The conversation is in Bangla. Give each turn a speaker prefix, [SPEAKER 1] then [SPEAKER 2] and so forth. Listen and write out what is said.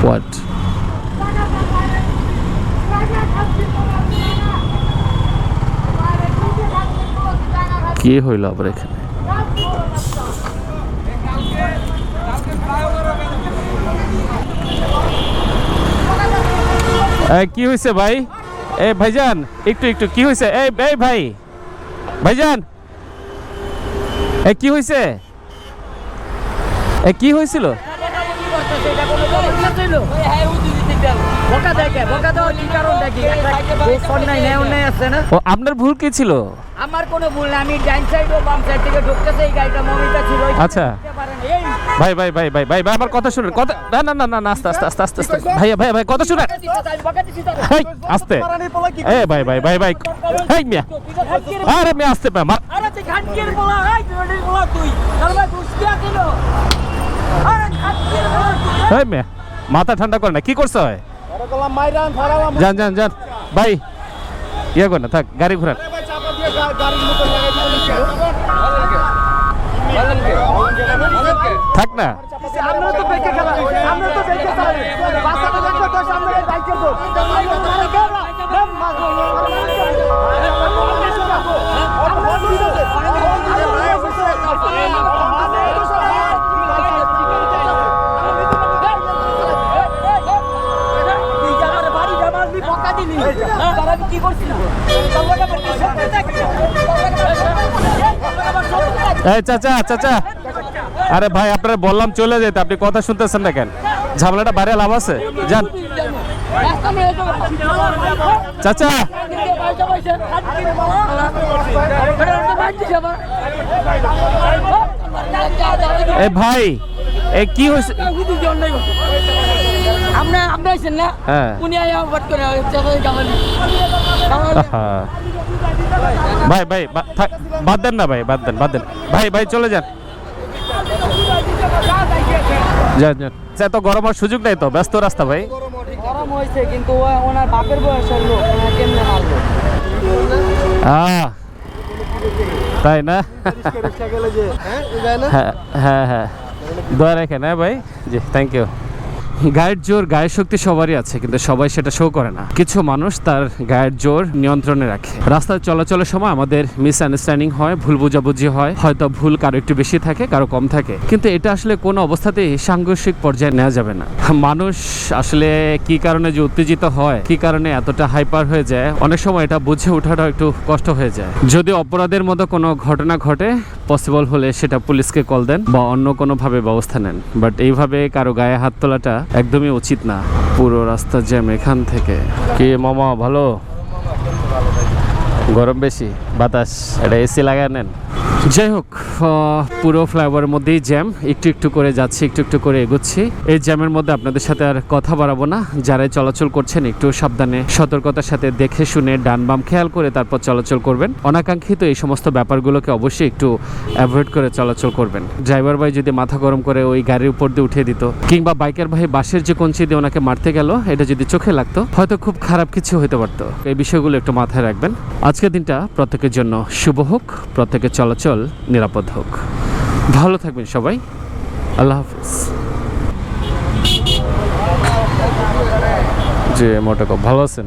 [SPEAKER 1] হোয়াট কি হইল আবার এখানে? এই, কি হয়েছে ভাই? এই ভাইজান একটু একটু কি হয়েছে এই এই ভাই। ভাইজান এ কি হয়েছে
[SPEAKER 2] না
[SPEAKER 1] ও, আপনার ভুল কি ছিল?
[SPEAKER 2] আমার কোনো ভুল না আমি ডাইন সাইড ও বাম সাইড থেকে ঢুকতেছে এই গাড়িটা মমিতা ছিল
[SPEAKER 1] আচ্ছা। ভাই ভাই ভাই ভাই ভাই ভাই, আমার কথা শুনুন। কথা না না না না আস্তে আস্তে আস্তে আস্তে আস্তে। ভাইয়া ভাই ভাই, কথা শুনেন। হেই, আস্তে। এ, ভাই ভাই ভাই ভাই, হেই মিয়া। আরে মিয়া, আস্তে ভাই মা-
[SPEAKER 2] আরে তুই খানকির বলা এই তুই বলা তুই তার ভাই দুষ্টি আছিল আরে খানকির বলা তুই
[SPEAKER 1] হেই মিয়া মাথা ঠান্ডা করে না, কি করছ? হয় যান যান যান। ভাই ইয়ে কর না, থাক, গাড়ি ঘুরান। থাক না।
[SPEAKER 2] থাকে? তোর লোকে আমার শক্তি থাকে?
[SPEAKER 1] এই চাচা চাচা আরে ভাই আপনারা বললাম চলে যেতে আপনি কথা শুনতেছেন না কেন ঝামেলাটা বাইরে লাভ আছে যান। চাচা এ ভাই এ কি হয়েছে
[SPEAKER 2] করছে। আমরা আমরা আইছেন না
[SPEAKER 1] হ্যাঁ।
[SPEAKER 2] উনি আয়া করে।
[SPEAKER 1] ভাই ভাই থাক, বাদ দেন না ভাই বাদ দেন বাদ দেন ভাই ভাই চলে যান যান যান গরম হওয়ার সুযোগ নেই তো ব্যস্ত রাস্তা ভাই।
[SPEAKER 2] গরম হয়েছে কিন্তু ওনার বাপের বয়সের লোক কেমনে মারলো
[SPEAKER 1] আহ, তাই না? হ্যাঁ হ্যাঁ হ্যাঁ দোয়া রাখেন হ্যাঁ ভাই। জি থ্যাংক ইউ গায়ের জোর, গায়ের শক্তি সবারই আছে, কিন্তু সবাই সেটা শো করে না। কিছু মানুষ তার গায়ের জোর নিয়ন্ত্রণে রাখে। রাস্তায় চলাচলের সময় আমাদের মিস আন্ডারস্ট্যান্ডিং হয়, ভুল বোঝাবুঝি হয়। হয়তো ভুল কারও একটু বেশি থাকে, কারও কম থাকে। কিন্তু এটা আসলে কোনো অবস্থাতেই সাংঘর্ষিক পর্যায়ে নেওয়া যাবে না। মানুষ আসলে কি কারণে যে উত্তেজিত হয়, কি কারণে এতটা হাইপার হয়ে যায়, অনেক সময় এটা বুঝে ওঠাটা একটু কষ্ট হয়ে যায়। যদি অপরাধের মতো কোনো ঘটনা ঘটে পসিবল হলে সেটা পুলিশকে কল দেন বা অন্য কোনোভাবে ব্যবস্থা নেন। বাট এইভাবে কারও গায়ে হাত তোলাটা একদমই উচিত না। পুরো রাস্তা জ্যাম এখান থেকে। কে মামা, ভালো? গরম বেশি? বাতাস? এটা এসি লাগায় নেন? যাই হোক পুরো ফ্লাইওভারের মধ্যেই জ্যাম একটু একটু করে যাচ্ছি, একটু একটু করে এগোচ্ছি। এই জ্যামের মধ্যে আপনাদের সাথে আর কথা বাড়াবো না। যারাই চলাচল করছেন, একটু সাবধানে, সতর্কতার সাথে দেখে শুনে ডান বাম খেয়াল করে তারপর চলাচল করবেন। অনাকাঙ্ক্ষিত এই সমস্ত ব্যাপারগুলোকে অবশ্যই একটু অ্যাভয়েড করে চলাচল করবেন। ড্রাইভার ভাই যদি মাথা গরম করে ওই গাড়ির উপর দিয়ে উঠিয়ে দিত, কিংবা বাইকের ভাই বাসের যে কঞ্চি দিয়ে ওনাকে মারতে গেল, এটা যদি চোখে লাগতো, হয়তো খুব খারাপ কিছু হতে পারতো। এই বিষয়গুলো একটু মাথায় রাখবেন। আজকের দিনটা প্রত্যেকের জন্য শুভ হোক, প্রত্যেকের চলাচল নিরাপদ হোক। ভালো থাকবেন সবাই। আল্লাহ হাফিজ। যে মোটাকো ভালো আছেন?